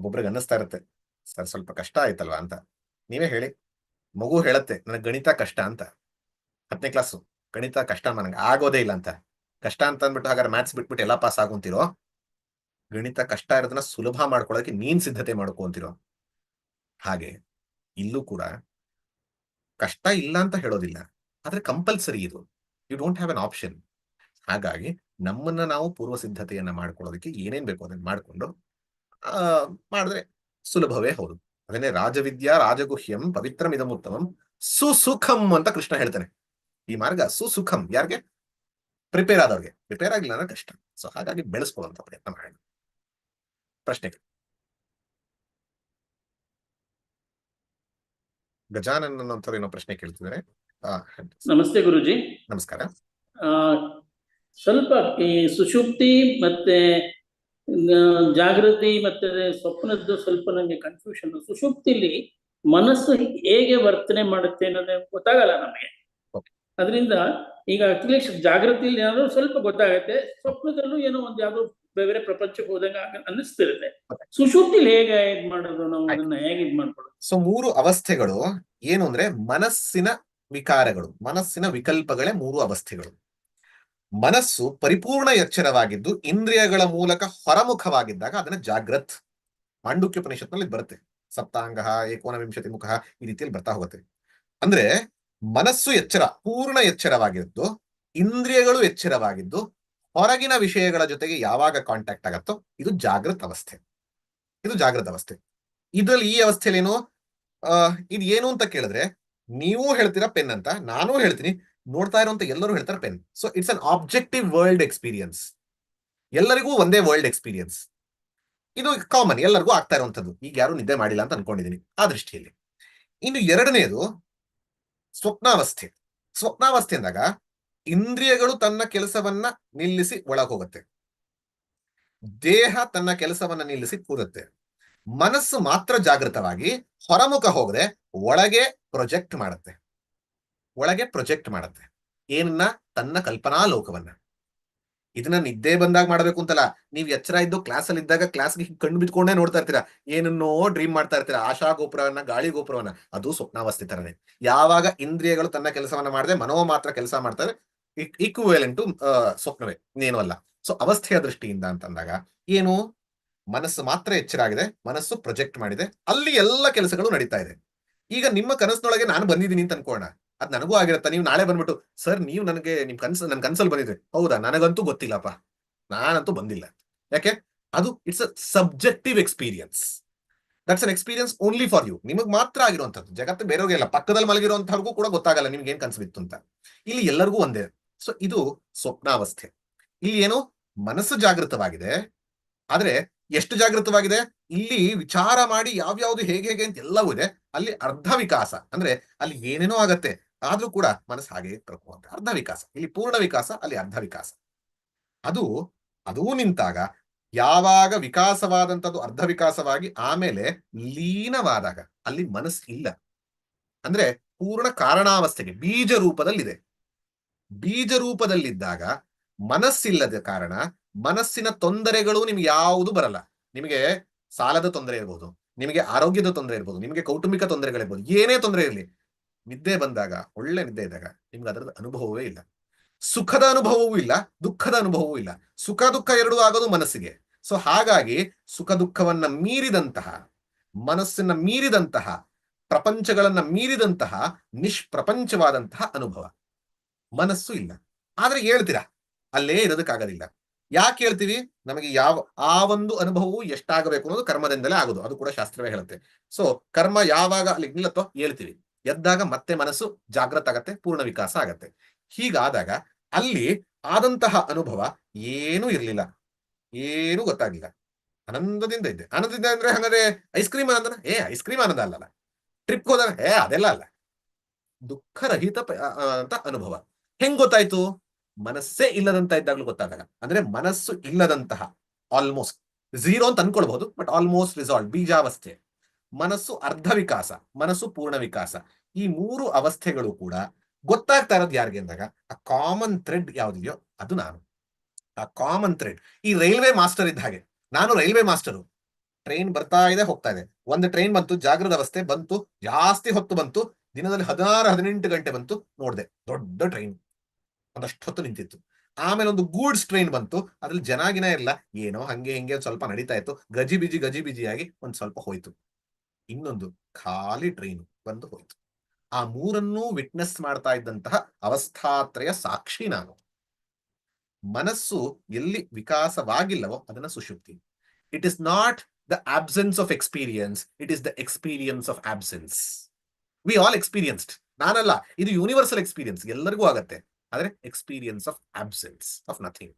ಒಬ್ಬೊಬ್ರಿಗೆ ಅನ್ನಿಸ್ತಾ ಇರುತ್ತೆ. ಸರ್, ಸ್ವಲ್ಪ ಕಷ್ಟ ಆಯ್ತಲ್ವಾ ಅಂತ. ನೀವೇ ಹೇಳಿ. ಮಗು ಹೇಳತ್ತೆ, ನನಗೆ ಗಣಿತ ಕಷ್ಟ ಅಂತ. ಹತ್ತನೇ ಕ್ಲಾಸು. ಗಣಿತ ಕಷ್ಟ ನನಗೆ ಆಗೋದೇ ಇಲ್ಲ ಅಂತ. ಕಷ್ಟ ಅಂತ ಅಂದ್ಬಿಟ್ಟು ಹಾಗಾದ್ರೆ ಮ್ಯಾಥ್ಸ್ ಬಿಟ್ಬಿಟ್ಟು ಎಲ್ಲ ಪಾಸ್ ಆಗುಂತಿರೋ? ಗಣಿತ ಕಷ್ಟ ಇರೋದನ್ನ ಸುಲಭ ಮಾಡ್ಕೊಳ್ಳೋಕೆ ನೀನ್ ಸಿದ್ಧತೆ ಮಾಡ್ಕೊಂತಿರೋ ಹಾಗೆ ಇಲ್ಲೂ ಕೂಡ ಕಷ್ಟ ಇಲ್ಲ ಅಂತ ಹೇಳೋದಿಲ್ಲ. ಆದ್ರೆ ಕಂಪಲ್ಸರಿ ಇದು. You don't have an option. ಹಾಗಾಗಿ ನಮ್ಮನ್ನ ನಾವು ಪೂರ್ವ ಸಿದ್ಧತೆಯನ್ನ ಮಾಡ್ಕೊಳ್ಳೋದಕ್ಕೆ ಏನೇನ್ ಬೇಕು ಅದನ್ನ ಮಾಡ್ಕೊಂಡು ಮಾಡಿದ್ರೆ ಸುಲಭವೇ ಹೌದು. ಅದನ್ನೇ ರಾಜವಿದ್ಯಾ ರಾಜಗುಹ್ಯಂ ಪವಿತ್ರಂ ಇದಮುತ್ತಮಂ ಸುಸುಖಂ ಅಂತ ಕೃಷ್ಣ ಹೇಳ್ತಾನೆ. ಈ ಮಾರ್ಗ ಸುಸುಖಂ ಯಾರಿಗೆ? ಪ್ರಿಪೇರ್ ಆದವ್ರಿಗೆ. ಪ್ರಿಪೇರ್ ಆಗಿಲ್ಲ ಅಂದ್ರೆ ಕಷ್ಟ. ಸೊ ಹಾಗಾಗಿ ಬೆಳೆಸ್ಕೊಳ್ಳುವಂತ ಪ್ರಯತ್ನ ಮಾಡೋಣ. ಪ್ರಶ್ನೆ ಗಜಾನನ್ ಅನ್ನೋಂಥವ್ರು ಏನೋ ಪ್ರಶ್ನೆ ಕೇಳ್ತಿದ್ದಾರೆ. ನಮಸ್ತೆ ಗುರುಜಿ. ನಮಸ್ಕಾರ. ಸ್ವಲ್ಪ ಈ ಸುಶುಪ್ತಿ ಮತ್ತೆ ಜಾಗೃತಿ ಮತ್ತೆ ಸ್ವಪ್ನದ್ದು ಸ್ವಲ್ಪ ನಮಗೆ ಕನ್ಫ್ಯೂಷನ್ ಸುಷುಪ್ತಿಲಿ ಮನಸ್ಸು ಹೇಗೆ ವರ್ತನೆ ಮಾಡುತ್ತೆ ಅನ್ನೋದೇ ಗೊತ್ತಾಗಲ್ಲ ನಮಗೆ. ಅದರಿಂದ ಈಗ ಅಟ್ಲೀಸ್ಟ್ ಜಾಗೃತಿಯಲ್ಲಿ ಏನಾದ್ರು ಸ್ವಲ್ಪ ಗೊತ್ತಾಗುತ್ತೆ ಸ್ವಪ್ನದಲ್ಲೂ ಏನೋ ಒಂದು ಯಾವ್ದೋ ಬೇರೆ ಪ್ರಪಂಚಕ್ಕೆ ಹೋದಂಗ ಅನ್ನಿಸ್ತಿರುತ್ತೆ. ಸುಶುಪ್ತಿಲಿ ಹೇಗೆ ಇದ್ ಮಾಡೋದು ನಾವು ಅದನ್ನ ಹೇಗೆ ಇದ್ ಮಾಡ್ಕೊಳ್ಳೋದು? ಸೊ ಮೂರು ಅವಸ್ಥೆಗಳು ಏನು ಅಂದ್ರೆ ಮನಸ್ಸಿನ ವಿಕಾರಗಳು ಮನಸ್ಸಿನ ವಿಕಲ್ಪಗಳೇ ಮೂರು ಅವಸ್ಥೆಗಳು. ಮನಸ್ಸು ಪರಿಪೂರ್ಣ ಎಚ್ಚರವಾಗಿದ್ದು ಇಂದ್ರಿಯಗಳ ಮೂಲಕ ಹೊರಮುಖವಾಗಿದ್ದಾಗ ಅದನ್ನ ಜಾಗ್ರತ್ ಮಾಂಡುಕ್ಯೋಪನಿಷತ್ನಲ್ಲಿ ಬರುತ್ತೆ. ಸಪ್ತಾಂಗ, ಏಕೋನವಿಂಶತಿ ಮುಖ ಈ ರೀತಿಯಲ್ಲಿ ಬರ್ತಾ ಹೋಗುತ್ತೆ. ಅಂದ್ರೆ ಮನಸ್ಸು ಎಚ್ಚರ, ಪೂರ್ಣ ಎಚ್ಚರವಾಗಿದ್ದು, ಇಂದ್ರಿಯಗಳು ಎಚ್ಚರವಾಗಿದ್ದು, ಹೊರಗಿನ ವಿಷಯಗಳ ಜೊತೆಗೆ ಯಾವಾಗ ಕಾಂಟ್ಯಾಕ್ಟ್ ಆಗತ್ತೋ ಇದು ಜಾಗೃತ ಅವಸ್ಥೆ. ಇದು ಜಾಗೃತ ಅವಸ್ಥೆ. ಇದ್ರಲ್ಲಿ ಈ ಅವಸ್ಥೆಯಲ್ಲಿ ಏನು ಇದು ಏನು ಅಂತ ಕೇಳಿದ್ರೆ, ನೀವು ಹೇಳ್ತೀರಾ ಪೆನ್ ಅಂತ, ನಾನು ಹೇಳ್ತೀನಿ. ನೋಡ್ತಾ ಇರುವಂತ ಎಲ್ಲರೂ ಹೇಳ್ತಾರೆ pen. So it's an objective world experience ಎಲ್ಲರಿಗೂ ಒಂದೇ ವರ್ಲ್ಡ್ ಎಕ್ಸ್ಪೀರಿಯನ್ಸ್ ಇದು ಕಾಮನ್ ಎಲ್ಲರಿಗೂ ಆಗ್ತಾ ಇರುವಂತದ್ದು ಈಗ ಯಾರು ನಿದ್ದೆ ಮಾಡಿಲ್ಲ ಅಂತ ಅನ್ಕೊಂಡಿದ್ದೀನಿ ಆ ದೃಷ್ಟಿಯಲ್ಲಿ. ಇನ್ನು ಎರಡನೇದು, ಸ್ವಪ್ನಾವಸ್ಥೆ. ಸ್ವಪ್ನಾವಸ್ಥೆ ಅಂದಾಗ ಇಂದ್ರಿಯಗಳು ತನ್ನ ಕೆಲಸವನ್ನ ನಿಲ್ಲಿಸಿ ಒಳಗ್ ಹೋಗುತ್ತೆ ದೇಹ ತನ್ನ ಕೆಲಸವನ್ನ ನಿಲ್ಲಿಸಿ ಕೂರುತ್ತೆ. ಮನಸ್ಸು ಮಾತ್ರ ಜಾಗೃತವಾಗಿ ಹೊರಮುಖ ಹೋಗದೆ ಒಳಗೆ ಪ್ರೊಜೆಕ್ಟ್ ಮಾಡುತ್ತೆ. ಒಳಗೆ ಪ್ರೊಜೆಕ್ಟ್ ಮಾಡುತ್ತೆ. ಏನನ್ನ? ತನ್ನ ಕಲ್ಪನಾ ಲೋಕವನ್ನ ಇದನ್ನ ನಿದ್ದೆ ಬಂದಾಗ ಮಾಡಬೇಕು ಅಂತಲ್ಲ, ನೀವ್ ಎಚ್ಚರ ಇದ್ದು ಕ್ಲಾಸ್ ಅಲ್ಲಿ ಇದ್ದಾಗ ಕ್ಲಾಸ್ಗೆ ಕಣ್ಣು ಬಿಟ್ಕೊಂಡೇ ನೋಡ್ತಾ ಇರ್ತೀರಾ? ಏನನ್ನೋ ಡ್ರೀಮ್ ಮಾಡ್ತಾ ಇರ್ತೀರಾ? ಆಶಾ ಗೋಪುರವನ್ನ, ಗಾಳಿ ಗೋಪುರವನ್ನ, ಅದು ಸ್ವಪ್ನಾವಸ್ಥೆ ತರನೇ. ಯಾವಾಗ ಇಂದ್ರಿಯಗಳು ತನ್ನ ಕೆಲಸವನ್ನ ಮಾಡದೆ, ಮನೋ ಮಾತ್ರ ಕೆಲಸ ಮಾಡ್ತಾರೆ ಈಕ್ವಲೆಂಟ್ ಟು ಸ್ವಪ್ನವೇ, ಇನ್ನೇನು ಅಲ್ಲ. ಸೊ ಅವಸ್ಥೆಯ ದೃಷ್ಟಿಯಿಂದ ಅಂತಂದಾಗ, ಏನು? ಮನಸ್ಸು ಮಾತ್ರ ಎಚ್ಚರ ಆಗಿದೆ, ಮನಸ್ಸು ಪ್ರೊಜೆಕ್ಟ್ ಮಾಡಿದೆ, ಅಲ್ಲಿ ಎಲ್ಲ ಕೆಲಸಗಳು ನಡೀತಾ ಇದೆ. ಈಗ ನಿಮ್ಮ ಕನಸಿನೊಳಗೆ ನಾನು ಬಂದಿದ್ದೀನಿ ಅಂತ ಅನ್ಕೋಣ. ಅದ್ ನನಗೂ ಆಗಿರತ್ತ. ನೀವು ನಾಳೆ ಬಂದ್ಬಿಟ್ಟು, ಸರ್, ನೀವು ನನಗೆ ನಿಮ್ ಕನ್ಸ್, ನನ್ ಕನ್ಸಲ್ಲಿ ಬಂದಿದ್ರಿ. ಹೌದಾ? ನನಗಂತೂ ಗೊತ್ತಿಲ್ಲಪ್ಪ. ನಾನಂತೂ ಬಂದಿಲ್ಲ. ಯಾಕೆ? ಅದು it's a subjective experience. That's an experience only for you. ನಿಮಗ್ ಮಾತ್ರ ಆಗಿರುವಂತದ್ದು ಜಗತ್ತು ಬೇರೆಯವ್ರಿಗೆ ಇಲ್ಲ ಪಕ್ಕದಲ್ಲಿ ಮಲಗಿರುವಂತವ್ರಿಗೂ ಕೂಡ ಗೊತ್ತಾಗಲ್ಲ ನಿಮ್ಗೆ ಏನ್ ಕನ್ಸು ಬಿತ್ತು ಅಂತ. ಇಲ್ಲಿ ಎಲ್ಲರಿಗೂ ಒಂದೇ. ಸೊ, ಇದು ಸ್ವಪ್ನಾವಸ್ಥೆ. ಇಲ್ಲಿ ಏನು? ಮನಸ್ಸು ಜಾಗೃತವಾಗಿದೆ. ಆದ್ರೆ ಎಷ್ಟು ಜಾಗೃತವಾಗಿದೆ? ಇಲ್ಲಿ ವಿಚಾರ ಮಾಡಿ ಯಾವ್ಯಾವ್ದು ಹೇಗೆ ಹೇಗೆ ಅಂತ ಎಲ್ಲವೂ ಇದೆ. ಅಲ್ಲಿ ಅರ್ಧ ವಿಕಾಸ. ಅಂದ್ರೆ ಅಲ್ಲಿ ಏನೇನೋ ಆಗತ್ತೆ. ಆದ್ರೂ ಕೂಡ ಮನಸ್ಸು ಹಾಗೆ ಕರ್ಕೋಂತ ಅರ್ಧ ವಿಕಾಸ. ಇಲ್ಲಿ ಪೂರ್ಣ ವಿಕಾಸ, ಅಲ್ಲಿ ಅರ್ಧ ವಿಕಾಸ. ಅದು, ಅದೂ ನಿಂತಾಗ ಯಾವಾಗ ವಿಕಾಸವಾದಂಥದ್ದು ಅರ್ಧ ವಿಕಾಸವಾಗಿ ಆಮೇಲೆ ಲೀನವಾದಾಗ ಅಲ್ಲಿ ಮನಸ್ಸು ಇಲ್ಲ. ಅಂದ್ರೆ ಪೂರ್ಣ ಕಾರಣಾವಸ್ಥೆಗೆ, ಬೀಜ ರೂಪದಲ್ಲಿದೆ. ಬೀಜ ರೂಪದಲ್ಲಿದ್ದಾಗ ಮನಸ್ಸಿಲ್ಲದ ಕಾರಣ ಮನಸ್ಸಿನ ತೊಂದರೆಗಳು ನಿಮ್ಗೆ ಯಾವುದು ಬರಲ್ಲ. ನಿಮಗೆ ಸಾಲದ ತೊಂದರೆ ಇರ್ಬೋದು, ನಿಮಗೆ ಆರೋಗ್ಯದ ತೊಂದರೆ ಇರ್ಬೋದು, ನಿಮಗೆ ಕೌಟುಂಬಿಕ ತೊಂದರೆಗಳಿರ್ಬೋದು, ಏನೇ ತೊಂದರೆ ಇರಲಿ ನಿದ್ದೆ ಬಂದಾಗ, ಒಳ್ಳೆ ನಿದ್ದೆ ಇದ್ದಾಗ ನಿಮ್ಗೆ ಅದರದ ಅನುಭವವೇ ಇಲ್ಲ. ಸುಖದ ಅನುಭವವೂ ಇಲ್ಲ, ದುಃಖದ ಅನುಭವವೂ ಇಲ್ಲ. ಸುಖ ದುಃಖ ಎರಡೂ ಆಗೋದು ಮನಸ್ಸಿಗೆ. ಸೊ ಹಾಗಾಗಿ ಸುಖ ದುಃಖವನ್ನ ಮೀರಿದಂತಹ, ಮನಸ್ಸನ್ನ ಮೀರಿದಂತಹ, ಪ್ರಪಂಚಗಳನ್ನ ಮೀರಿದಂತಹ, ನಿಷ್ಪ್ರಪಂಚವಾದಂತಹ ಅನುಭವ. ಮನಸ್ಸು ಇಲ್ಲ. ಆದ್ರೆ ಹೇಳ್ತೀರಾ? ಅಲ್ಲೇ ಇರೋದಕ್ಕಾಗೋದಿಲ್ಲ. ಯಾಕೆ ಹೇಳ್ತೀವಿ? ನಮಗೆ ಯಾವ, ಆ ಒಂದು ಅನುಭವವು ಎಷ್ಟಾಗಬೇಕು ಅನ್ನೋದು ಕರ್ಮದಿಂದಲೇ ಆಗೋದು. ಅದು ಕೂಡ ಶಾಸ್ತ್ರವೇ ಹೇಳುತ್ತೆ. ಸೊ ಕರ್ಮ ಯಾವಾಗ ಅಲ್ಲಿ ನಿಲ್ಲತ್ತೋ ಹೇಳ್ತೀವಿ. ಎದ್ದಾಗ ಮತ್ತೆ ಮನಸ್ಸು ಜಾಗೃತ ಆಗತ್ತೆ, ಪೂರ್ಣ ವಿಕಾಸ ಆಗತ್ತೆ. ಹೀಗಾದಾಗ ಅಲ್ಲಿ ಆದಂತಹ ಅನುಭವ ಏನೂ ಇರಲಿಲ್ಲ. ಏನೂ ಗೊತ್ತಾಗ್ಲಿಲ್ಲ. ಆನಂದದಿಂದ ಇದ್ದೆ. ಆನಂದದಿಂದ ಅಂದ್ರೆ ಹಂಗಾದ್ರೆ ಐಸ್ ಕ್ರೀಮ್ ಆನಂದನ? ಏ ಐಸ್ ಕ್ರೀಮ್ ಆನಂದ ಅಲ್ಲಲ್ಲ. ಟ್ರಿಪ್ ಹೋದಾಗ, ಏ, ಅದೆಲ್ಲ ಅಲ್ಲ. ದುಃಖರಹಿತ ಅಂತ ಅನುಭವ. ಹೆಂಗ್ ಗೊತ್ತಾಯ್ತು? ಮನಸ್ಸೇ ಇಲ್ಲದಂತ ಇದ್ದಾಗ್ಲೂ ಗೊತ್ತಾದಾಗ. ಅಂದ್ರೆ ಮನಸ್ಸು ಇಲ್ಲದಂತಹ ಆಲ್ಮೋಸ್ಟ್ ಝೀರೋ ಅಂತ ಅನ್ಕೊಳ್ಬಹುದು ಬಟ್ ಆಲ್ಮೋಸ್ಟ್ ರಿಸಾಲ್ವ್ ಬೀಜಾವಸ್ಥೆ. ಮನಸ್ಸು ಅರ್ಧ ವಿಕಾಸ, ಮನಸ್ಸು ಪೂರ್ಣ ವಿಕಾಸ. ಈ ಮೂರು ಅವಸ್ಥೆಗಳು ಕೂಡ ಗೊತ್ತಾಗ್ತಾ ಇರೋದು ಯಾರಿಗೆ ಅಂದಾಗ ಆ ಕಾಮನ್ ಥ್ರೆಡ್ ಯಾವ್ದಿದೆಯೋ ಅದು ನಾನು. ಆ ಕಾಮನ್ ಥ್ರೆಡ್ ಈ ರೈಲ್ವೆ ಮಾಸ್ಟರ್ ಇದ್ದ ಹಾಗೆ. ನಾನು ರೈಲ್ವೆ ಮಾಸ್ಟರು. ಟ್ರೈನ್ ಬರ್ತಾ ಇದೆ, ಹೋಗ್ತಾ ಇದೆ. ಒಂದು ಟ್ರೈನ್ ಬಂತು ಜಾಗೃತ ಅವಸ್ಥೆ ಬಂತು, ಜಾಸ್ತಿ ಹೊತ್ತು ಬಂತು, ದಿನದಲ್ಲಿ ಹದಿನಾರು, ಹದಿನೆಂಟು ಗಂಟೆ ಬಂತು, ನೋಡ್ದೆ. ದೊಡ್ಡ ಟ್ರೈನ್. ಒಂದಷ್ಟು ಹೊತ್ತು ನಿಂತಿತ್ತು. ಆಮೇಲೆ ಒಂದು ಗೂಡ್ಸ್ ಟ್ರೈನ್ ಬಂತು. ಅದ್ರಲ್ಲಿ ಜನಾಗಿನ ಇಲ್ಲ ಏನೋ ಹಂಗೆ ಹಿಂಗೆ ಸ್ವಲ್ಪ ನಡೀತಾ ಇತ್ತು. ಗಜಿ ಬಿಜಿ ಗಜಿ ಬಿಜಿಯಾಗಿ ಒಂದ್ ಸ್ವಲ್ಪ ಹೋಯ್ತು. ಇನ್ನೊಂದು ಖಾಲಿ ಟ್ರೈನು ಬಂದು ಹೋಯ್ತು. ಆ ಮೂರನ್ನೂ ವಿಟ್ನೆಸ್ ಮಾಡ್ತಾ ಇದ್ದಂತಹ ಅವಸ್ಥಾತ್ರಯ ಸಾಕ್ಷಿ ನಾನು. ಮನಸ್ಸು ಎಲ್ಲಿ ವಿಕಾಸವಾಗಿಲ್ಲವೋ ಅದನ್ನ ಸುಶುಪ್ತಿ it is not the absence of experience it is the experience of absence we all experienced ನಾನಲ್ಲ, ಇದು ಯೂನಿವರ್ಸಲ್ ಎಕ್ಸ್ಪೀರಿಯನ್ಸ್ ಎಲ್ಲರಿಗೂ ಆಗತ್ತೆ. ಆದರೆ experience of absence of nothing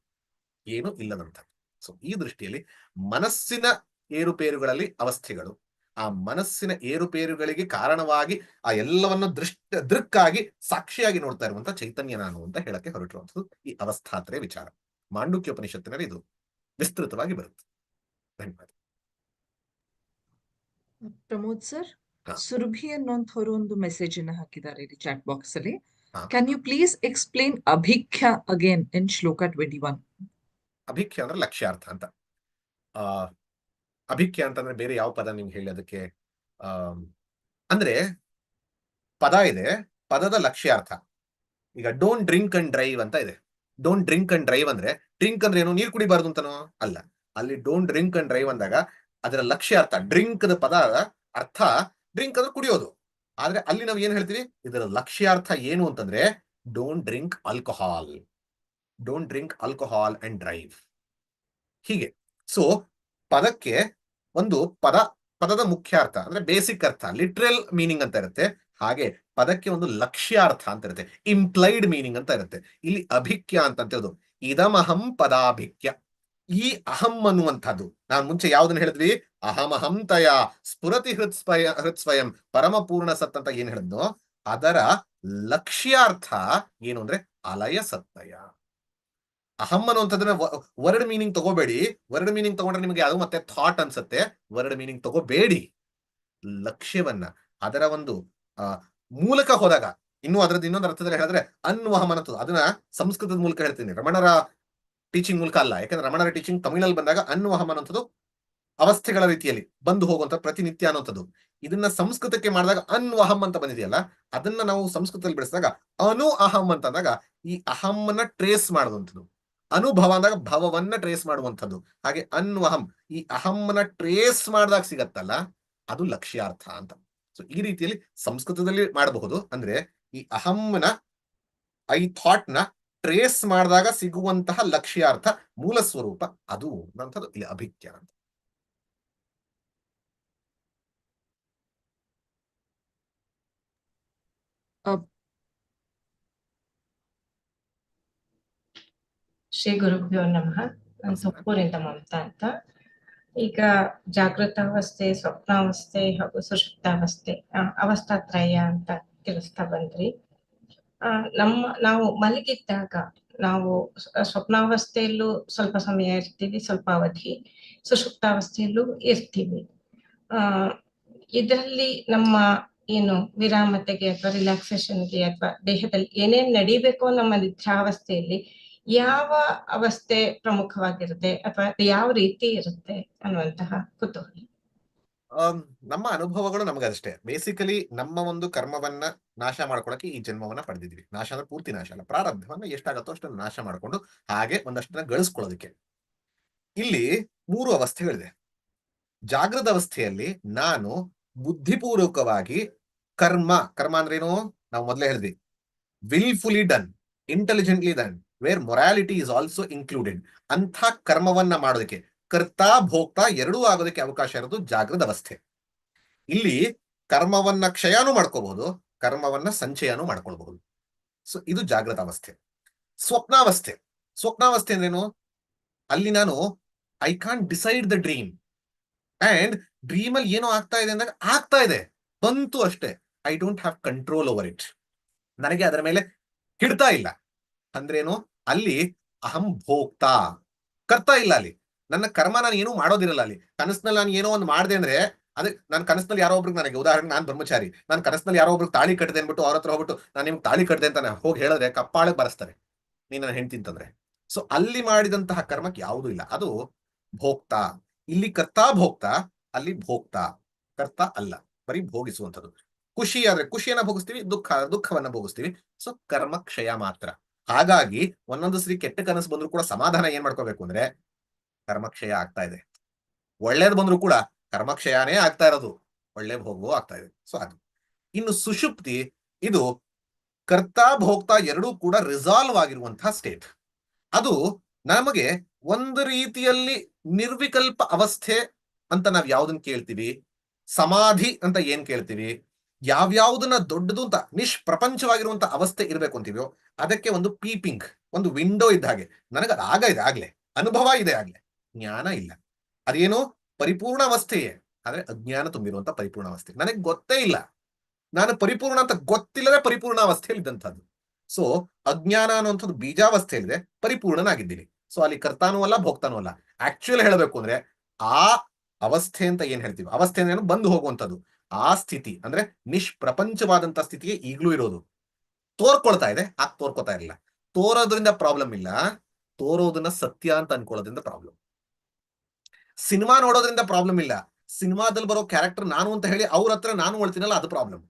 ಏನು ಇಲ್ಲದಂತ ಸೊ ಈ ದೃಷ್ಟಿಯಲ್ಲಿ ಮನಸ್ಸಿನ ಏರುಪೇರುಗಳಲ್ಲಿ ಅವಸ್ಥೆಗಳು. ಆ ಮನಸ್ಸಿನ ಏರುಪೇರುಗಳಿಗೆ ಕಾರಣವಾಗಿ ಆ ಎಲ್ಲವನ್ನು ದೃಷ್ಟ ದೃಕ್ಕಾಗಿ ಸಾಕ್ಷಿಯಾಗಿ ನೋಡ್ತಾ ಇರುವಂತ ಚೈತನ್ಯ ನಾನು ಅಂತ ಹೇಳಕ್ಕೆ ಹೊರಟಿರುವಂಥದ್ದು ಈ ಅವಸ್ಥಾತ್ರೆಯ ವಿಚಾರ. ಮಾಂಡುಕ್ಯ ಉಪನಿಷತ್ತಿನಲ್ಲಿ ಇದು ವಿಸ್ತೃತವಾಗಿ ಬರುತ್ತೆ. ಧನ್ಯವಾದ. ಪ್ರಮೋದ್ ಸರ್. ಸುರಭಿ ಅನ್ನೋಂಥವ್ರು ಒಂದು ಮೆಸೇಜ್ ಅನ್ನ ಹಾಕಿದ್ದಾರೆ ಇಲ್ಲಿ ಚಾಟ್ ಬಾಕ್ಸ್ ಅಲ್ಲಿ. ಕ್ಯಾನ್ ಯು ಪ್ಲೀಸ್ ಎಕ್ಸ್ಪ್ಲೇನ್ ಅಭಿಖ್ಯ ಅಗೇನ್ ಇನ್ ಶ್ಲೋಕ ಟ್ವೆಂಟಿ ಒನ್ ಅಭಿಖ್ಯ ಅಂದ್ರೆ ಲಕ್ಷ್ಯಾರ್ಥ ಅಂತ. ಆ ಅಭಿಖ್ಯ ಅಂತಂದ್ರೆ ಬೇರೆ ಯಾವ ಪದ ನಿಮ್ಗೆ ಹೇಳಿ ಅದಕ್ಕೆ? ಅಂದ್ರೆ ಪದ ಇದೆ, ಪದದ ಲಕ್ಷ್ಯಾರ್ಥ. ಈಗ ಡೋಂಟ್ ಡ್ರಿಂಕ್ ಅಂಡ್ ಡ್ರೈವ್ ಅಂತ ಇದೆ. ಡೋಂಟ್ ಡ್ರಿಂಕ್ ಅಂಡ್ ಡ್ರೈವ್ ಅಂದ್ರೆ ಡ್ರಿಂಕ್ ಅಂದ್ರೆ ಏನು? ನೀರು ಕುಡಿಬಾರ್ದು ಅಂತನೋ? ಅಲ್ಲ. ಅಲ್ಲಿ ಡೋಂಟ್ ಡ್ರಿಂಕ್ ಅಂಡ್ ಡ್ರೈವ್ ಅಂದಾಗ ಅದರ ಲಕ್ಷ್ಯಾರ್ಥ ಡ್ರಿಂಕ್ ಪದ ಅರ್ಥ ಡ್ರಿಂಕ್ ಅಂದ್ರೆ ಕುಡಿಯೋದು. ಆದ್ರೆ ಅಲ್ಲಿ ನಾವು ಏನ್ ಹೇಳ್ತೀವಿ? ಇದರ ಲಕ್ಷ್ಯಾರ್ಥ ಏನು ಅಂತಂದ್ರೆ don't drink alcohol don't drink alcohol and drive ಹೀಗೆ. ಸೊ ಪದಕ್ಕೆ ಒಂದು ಪದ, ಪದದ ಮುಖ್ಯಾರ್ಥ ಅಂದ್ರೆ ಬೇಸಿಕ್ ಅರ್ಥ ಲಿಟ್ರಲ್ ಮೀನಿಂಗ್ ಅಂತ ಇರುತ್ತೆ. ಹಾಗೆ ಪದಕ್ಕೆ ಒಂದು ಲಕ್ಷ್ಯಾರ್ಥ ಅಂತ ಇರುತ್ತೆ ಇಂಪ್ಲೈಡ್ ಮೀನಿಂಗ್ ಅಂತ ಇರುತ್ತೆ. ಇಲ್ಲಿ ಅಭಿಕ್ಯ ಅಂತ ಹೇಳೋದು ಇದಮಹಂ ಪದಾಭಿಕ್ಯ. ಈ ಅಹಂ ಅನ್ನುವಂಥದ್ದು, ನಾನು ಮುಂಚೆ ಯಾವ್ದನ್ನ ಹೇಳಿದ್ವಿ? ಅಹಮಹಂ ತಯ, ಸ್ಫುರತಿ ಹೃತ್ಸ್ವಯ ಹೃತ್ಸ್ವಯಂ ಪರಮಪೂರ್ಣ ಸತ್ ಅಂತ ಏನ್ ಹೇಳಿದ್ನೋ, ಅದರ ಲಕ್ಷ್ಯಾರ್ಥ ಏನು ಅಂದ್ರೆ ಅಲಯ ಸತ್ತಯ ಅಹಂ ಅನ್ನುವಂಥದ್ದನ್ನ ವರ್ಡ್ ಮೀನಿಂಗ್ ತಗೋಬೇಡಿ. ವರ್ಡ್ ಮೀನಿಂಗ್ ತಗೊಂಡ್ರೆ ನಿಮಗೆ ಅದು ಮತ್ತೆ ಥಾಟ್ ಅನ್ಸುತ್ತೆ. ವರ್ಡ್ ಮೀನಿಂಗ್ ತಗೋಬೇಡಿ. ಲಕ್ಷ್ಯವನ್ನ. ಅದರ ಒಂದು ಮೂಲಕ ಹೋದಾಗ, ಇನ್ನು ಅದರದ್ದು ಇನ್ನೊಂದು ಅರ್ಥದಲ್ಲಿ ಹೇಳಿದ್ರೆ ಅನ್ವಹಂ ಅನ್ನೋದು ಅದನ್ನ ಸಂಸ್ಕೃತದ ಮೂಲಕ ಹೇಳ್ತೀನಿ. ರಮಣರ ಟೀಚಿಂಗ್ ಮೂಲಕ ಅಲ್ಲ. ಯಾಕಂದ್ರೆ ರಮಣರ ಟೀಚಿಂಗ್ ತಮಿಳಲ್ಲಿ ಬಂದಾಗ ಅನ್ವಹಂ ಅನ್ನೋಂಥದ್ದು ಅವಸ್ಥೆಗಳ ರೀತಿಯಲ್ಲಿ ಬಂದು ಹೋಗುವಂತ ಪ್ರತಿನಿತ್ಯ ಅನ್ನೋಂಥದ್ದು ಇದನ್ನ ಸಂಸ್ಕೃತಕ್ಕೆ ಮಾಡಿದಾಗ ಅನ್ವಹಂ ಅಂತ ಬಂದಿದೆಯಲ್ಲ, ಅದನ್ನ ನಾವು ಸಂಸ್ಕೃತದಲ್ಲಿ ಬೆಳೆಸಿದಾಗ ಅನು ಅಹಂ ಅಂತ ಅಂದಾಗ ಈ ಅಹಮ್ಮನ್ನ ಟ್ರೇಸ್ ಮಾಡುವಂಥದ್ದು ಅನುಭವ ಅಂದಾಗ ಭವವನ್ನ ಟ್ರೇಸ್ ಮಾಡುವಂಥದ್ದು. ಹಾಗೆ ಅನ್ವಹಂ, ಈ ಅಹಂನ ಟ್ರೇಸ್ ಮಾಡಿದಾಗ ಸಿಗತ್ತಲ್ಲ, ಅದು ಲಕ್ಷ್ಯಾರ್ಥ ಅಂತ. ಸೊ ಈ ರೀತಿಯಲ್ಲಿ ಸಂಸ್ಕೃತದಲ್ಲಿ ಮಾಡಬಹುದು. ಅಂದ್ರೆ ಈ ಅಹಂನ ಐ ಥಾಟ್ನ ಟ್ರೇಸ್ ಮಾಡಿದಾಗ ಸಿಗುವಂತಹ ಲಕ್ಷ್ಯಾರ್ಥ, ಮೂಲ ಸ್ವರೂಪ, ಅದು ಅನ್ನೋಂಥದ್ದು ಇಲ್ಲಿ ಅಭಿಜ್ಞ ಅಂತ. ಶ್ರೀ ಗುರುಭ್ಯೋ ನಮಃ. ನಾನು ಸೊಪ್ಪೂರಿಂದ ಮಮತಾ ಅಂತ. ಈಗ ಜಾಗೃತಾವಸ್ಥೆ ಸ್ವಪ್ನಾವಸ್ಥೆ ಹಾಗೂ ಸುಷುಪ್ತಾವಸ್ಥೆ ಅವಸ್ಥಾತ್ರಯ ಅಂತ ತಿಳಿಸ್ತಾ ಬಂದ್ರಿ. ಆ, ನಮ್ಮ ನಾವು ಮಲಗಿದ್ದಾಗ ನಾವು ಸ್ವಪ್ನಾವಸ್ಥೆಯಲ್ಲೂ ಸ್ವಲ್ಪ ಸಮಯ ಇರ್ತೀವಿ ಸ್ವಲ್ಪ ಅವಧಿ. ಸುಷುಪ್ತಾವಸ್ಥೆಯಲ್ಲೂ ಇರ್ತೀವಿ. ಆ ಇದರಲ್ಲಿ ನಮ್ಮ ಏನು ವಿರಾಮತೆಗೆ ಅಥವಾ ರಿಲ್ಯಾಕ್ಸೇಷನ್ಗೆ ಅಥವಾ ದೇಹದಲ್ಲಿ ಏನೇನ್ ನಡಿಬೇಕೋ ನಮ್ಮ ನಿದ್ರಾವಸ್ಥೆಯಲ್ಲಿ ಯಾವ ಅವಸ್ಥೆ ಪ್ರಮುಖವಾಗಿರುತ್ತೆ ಅಥವಾ ಯಾವ ರೀತಿ ಇರುತ್ತೆ ಅನ್ನುವಂತಹ ಕುತೂಹಲ. ನಮ್ಮ ಅನುಭವಗಳು ನಮಗಷ್ಟೇ ಬೇಸಿಕಲಿ ನಮ್ಮ ಒಂದು ಕರ್ಮವನ್ನ ನಾಶ ಮಾಡ್ಕೊಳಕ್ಕೆ ಈ ಜನ್ಮವನ್ನ ಪಡೆದಿದ್ವಿ. ನಾಶ ಅಂದ್ರೆ ಪೂರ್ತಿ ನಾಶ ಅಲ್ಲ. ಪ್ರಾರಬ್ಧವನ್ನ ಎಷ್ಟಾಗತ್ತೋ ಅಷ್ಟನ್ನು ನಾಶ ಮಾಡ್ಕೊಂಡು ಹಾಗೆ ಒಂದಷ್ಟನ್ನ ಗಳಿಸ್ಕೊಳ್ಳೋದಕ್ಕೆ. ಇಲ್ಲಿ ಮೂರು ಅವಸ್ಥೆಗಳಿದೆ. ಜಾಗೃತ ಅವಸ್ಥೆಯಲ್ಲಿ ನಾನು ಬುದ್ಧಿಪೂರ್ವಕವಾಗಿ ಕರ್ಮ ಕರ್ಮ ಅಂದ್ರೇನು? ನಾವು ಮೊದಲೇ ಹೇಳಿದ್ವಿ. Wilfully done intelligently done where morality is also included ಅಂಥ ಕರ್ಮವನ್ನ ಮಾಡೋದಕ್ಕೆ ಕರ್ತಾ ಭೋಕ್ತಾ ಎರಡೂ ಆಗೋದಕ್ಕೆ ಅವಕಾಶ ಇರೋದು ಜಾಗೃತ ಅವಸ್ಥೆ. ಇಲ್ಲಿ ಕರ್ಮವನ್ನ ಕ್ಷಯನೂ ಮಾಡ್ಕೋಬಹುದು, ಕರ್ಮವನ್ನ ಸಂಚಯನೂ ಮಾಡ್ಕೊಳ್ಬಹುದು. ಸೊ ಇದು ಜಾಗೃತ ಅವಸ್ಥೆ. ಸ್ವಪ್ನಾವಸ್ಥೆ. ಸ್ವಪ್ನಾವಸ್ಥೆ ಅಂದ್ರೇನು? ಅಲ್ಲಿ ನಾನು I can't decide the dream and dream ಅಲ್ಲಿ ಏನೋ ಆಗ್ತಾ ಇದೆ ಅಂದಾಗ ಆಗ್ತಾ ಇದೆ. ಬಂತು ಅಷ್ಟೇ. I don't have control over it ನನಗೆ ಅದರ ಮೇಲೆ ಹಿಡ್ತಾ ಇಲ್ಲ. ಅಂದ್ರೇನು? ಅಲ್ಲಿ ಅಹಂ ಭೋಕ್ತಾ ಕರ್ತ ಇಲ್ಲ ಅಲ್ಲಿ. ನನ್ನ ಕರ್ಮ ನಾನು ಏನೂ ಮಾಡೋದಿರಲ್ಲ ಅಲ್ಲಿ. ಕನಸಿನಲ್ಲಿ ನಾನು ಏನೋ ಒಂದು ಮಾಡಿದೆ ಅಂದ್ರೆ ಅದೇ ನಾನು ಕನಸಿನಲ್ಲಿ ಯಾರೋ ಒಬ್ರಿಗೆ ನನಗೆ ಉದಾಹರಣೆ ನಾನು ಬ್ರಹ್ಮಚಾರಿ ನಾನು ಕನಸಿನಲ್ಲಿ ಯಾರೋ ಒಬ್ರಿಗೆ ತಾಳಿ ಕಟ್ಟಿದೆ ಅಂದ್ಬಿಟ್ಟು ಅವ್ರ ಹತ್ರ ಹೋಗ್ಬಿಟ್ಟು ನಾನು ನಿಮ್ಗೆ ತಾಳಿ ಕಟ್ಟಿದೆ ಅಂತ ಹೋಗಿ ಹೇಳಿದ್ರೆ ಕಪ್ಪಾಳಕ್ಕೆ ಬರೆಸ್ತಾರೆ, ನೀನು ನನ್ನ ಹೆಂಡ್ತಿ ಅಂತಂದ್ರೆ. ಸೊ ಅಲ್ಲಿ ಮಾಡಿದಂತಹ ಕರ್ಮಕ್ಕೆ ಯಾವುದೂ ಇಲ್ಲ. ಅದು ಭೋಕ್ತ. ಇಲ್ಲಿ ಕರ್ತಾ ಭೋಕ್ತ, ಅಲ್ಲಿ ಭೋಕ್ತ. ಕರ್ತ ಅಲ್ಲ, ಬರೀ ಭೋಗಿಸುವಂಥದ್ದು. ಖುಷಿ ಆದ್ರೆ ಖುಷಿಯನ್ನ ಭೋಗಿಸ್ತೀವಿ, ದುಃಖ ದುಃಖವನ್ನ ಭೋಗಿಸ್ತೀವಿ. ಸೊ ಕರ್ಮ ಕ್ಷಯ ಮಾತ್ರ. ಹಾಗಾಗಿ ಒಂದೊಂದು ಸರಿ ಕೆಟ್ಟ ಕನಸು ಬಂದ್ರು ಕೂಡ ಸಮಾಧಾನ ಏನ್ ಮಾಡ್ಕೋಬೇಕು ಅಂದ್ರೆ ಕರ್ಮಕ್ಷಯ ಆಗ್ತಾ ಇದೆ. ಒಳ್ಳೇದು ಬಂದ್ರು ಕೂಡ ಕರ್ಮಕ್ಷಯಾನೇ ಆಗ್ತಾ ಇರೋದು. ಒಳ್ಳೆ ಭೋಗವೂ ಆಗ್ತಾ ಇದೆ. ಸೊ ಅದು. ಇನ್ನು ಸುಷುಪ್ತಿ, ಇದು ಕರ್ತ ಭೋಕ್ತ ಎರಡೂ ಕೂಡ ರಿಸಾಲ್ವ್ ಆಗಿರುವಂತಹ ಸ್ಟೇಟ್ ಅದು ನಮಗೆ ಒಂದು ರೀತಿಯಲ್ಲಿ ನಿರ್ವಿಕಲ್ಪ ಅವಸ್ಥೆ ಅಂತ ನಾವ್ ಯಾವ್ದನ್ನ ಕೇಳ್ತೀವಿ? ಸಮಾಧಿ ಅಂತ ಏನ್ ಕೇಳ್ತೀವಿ? ಯಾವ್ಯಾವ್ದನ್ನ ದೊಡ್ಡದು ಅಂತ ನಿಷ್ಪ್ರಪಂಚವಾಗಿರುವಂತ ಅವಸ್ಥೆ ಇರಬೇಕು ಅಂತೀವೋ ಅದಕ್ಕೆ ಒಂದು ಪೀಪಿಂಗ್, ಒಂದು ವಿಂಡೋ ಇದ್ದ ಹಾಗೆ. ನನಗೆ ಅದು ಆಗ ಇದೆ, ಆಗ್ಲೇ. ಅನುಭವ ಇದೆ, ಆಗ್ಲೆ. ಜ್ಞಾನ ಇಲ್ಲ. ಅದೇನು? ಪರಿಪೂರ್ಣ ಅವಸ್ಥೆಯೇ ಆದ್ರೆ ಅಜ್ಞಾನ ತುಂಬಿರುವಂತ ಪರಿಪೂರ್ಣ ಅವಸ್ಥೆ ನನಗೆ ಗೊತ್ತೇ ಇಲ್ಲ. ನಾನು ಪರಿಪೂರ್ಣ ಅಂತ ಗೊತ್ತಿಲ್ಲದೆ ಪರಿಪೂರ್ಣ ಅವಸ್ಥೆಯಲ್ಲಿ ಇದ್ದಂಥದ್ದು ಸೊ ಅಜ್ಞಾನ ಅನ್ನುವಂಥದ್ದು ಬೀಜಾವಸ್ಥೆಯಲ್ಲಿದೆ. ಪರಿಪೂರ್ಣನಾಗಿದ್ದೀನಿ. ಸೊ ಅಲ್ಲಿ ಕರ್ತಾನೂ ಅಲ್ಲ, ಭೋಕ್ತಾನೂ ಅಲ್ಲ. ಆಕ್ಚುಯಲ್ ಹೇಳಬೇಕು ಅಂದ್ರೆ, ಆ ಅವಸ್ಥೆ ಅಂತ ಏನ್ ಹೇಳ್ತೀವಿ? ಅವಸ್ಥೆ ಅಂದ್ರೆ ಬಂದು ಹೋಗುವಂಥದ್ದು. ಆ ಸ್ಥಿತಿ ಅಂದ್ರೆ ನಿಷ್ಪ್ರಪಂಚವಾದಂತ ಸ್ಥಿತಿಗೆ ಈಗಲೂ ಇರೋದು. ತೋರ್ಕೊಳ್ತಾ ಇದೆ ಆ ತೋರ್ಕೊತಾ ಇರಲಿಲ್ಲ. ತೋರೋದ್ರಿಂದ ಪ್ರಾಬ್ಲಮ್ ಇಲ್ಲ, ತೋರೋದನ್ನ ಸತ್ಯ ಅಂತ ಅನ್ಕೊಳ್ಳೋದ್ರಿಂದ ಪ್ರಾಬ್ಲಮ್ ಸಿನಿಮಾ ನೋಡೋದ್ರಿಂದ ಪ್ರಾಬ್ಲಮ್ ಇಲ್ಲ. ಸಿನಿಮಾದಲ್ಲಿ ಬರೋ ಕ್ಯಾರೆಕ್ಟರ್ ನಾನು ಅಂತ ಹೇಳಿ ಅವ್ರ ಹತ್ರ ನಾನು ಹೊಳ್ತೀನಲ್ಲ, ಅದು ಪ್ರಾಬ್ಲಮ್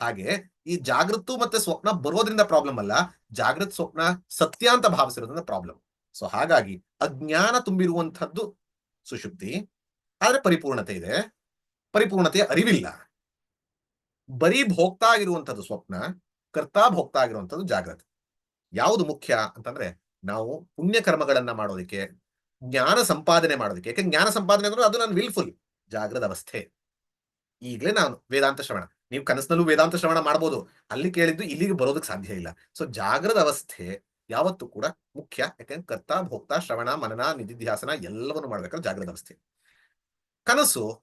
ಹಾಗೆ ಈ ಜಾಗೃತು ಮತ್ತೆ ಸ್ವಪ್ನ ಬರೋದ್ರಿಂದ ಪ್ರಾಬ್ಲಮ್ ಅಲ್ಲ, ಜಾಗೃತ್ ಸ್ವಪ್ನ ಸತ್ಯ ಅಂತ ಭಾವಿಸಿರೋದ್ರಿಂದ ಪ್ರಾಬ್ಲಮ್ ಸೊ ಹಾಗಾಗಿ ಅಜ್ಞಾನ ತುಂಬಿರುವಂತಹದ್ದು ಸುಶುಪ್ತಿ ಆದ್ರೆ ಪರಿಪೂರ್ಣತೆ ಇದೆ. ಪರಿಪೂರ್ಣತೆಯ ಅರಿವಿಲ್ಲ. ಬರೀ ಭೋಕ್ತಾ ಆಗಿರುವಂಥದ್ದು ಸ್ವಪ್ನ, ಕರ್ತಾ ಭೋಕ್ತಾ ಆಗಿರುವಂಥದ್ದು ಜಾಗ್ರತೆ. ಯಾವುದು ಮುಖ್ಯ ಅಂತಂದ್ರೆ, ನಾವು ಪುಣ್ಯ ಕರ್ಮಗಳನ್ನ ಮಾಡೋದಕ್ಕೆ, ಜ್ಞಾನ ಸಂಪಾದನೆ ಮಾಡೋದಕ್ಕೆ, ಯಾಕೆ ಜ್ಞಾನ ಸಂಪಾದನೆ ಅಂದ್ರೆ ಅದು ನಾನು ವಿಲ್ಫುಲ್ ಜಾಗ್ರದ ಅವಸ್ಥೆ. ಈಗಲೇ ನಾನು ವೇದಾಂತ ಶ್ರವಣ. ನೀವು ಕನಸಿನಲ್ಲೂ ವೇದಾಂತ ಶ್ರವಣ ಮಾಡ್ಬೋದು. ಅಲ್ಲಿ ಕೇಳಿದ್ದು ಇಲ್ಲಿಗೆ ಬರೋದಕ್ಕೆ ಸಾಧ್ಯ ಇಲ್ಲ. ಸೊ ಜಾಗ್ರದ ಅವಸ್ಥೆ ಯಾವತ್ತೂ ಕೂಡ ಮುಖ್ಯ. ಯಾಕಂದ್ರೆ ಕರ್ತಾ ಭೋಕ್ತಾ ಶ್ರವಣ ಮನನ ನಿಧಿಧ್ಯಾಸನ ಎಲ್ಲವನ್ನು ಮಾಡ್ಬೇಕಾದ್ರೆ ಜಾಗೃತ ಅವಸ್ಥೆ. ಕನಸು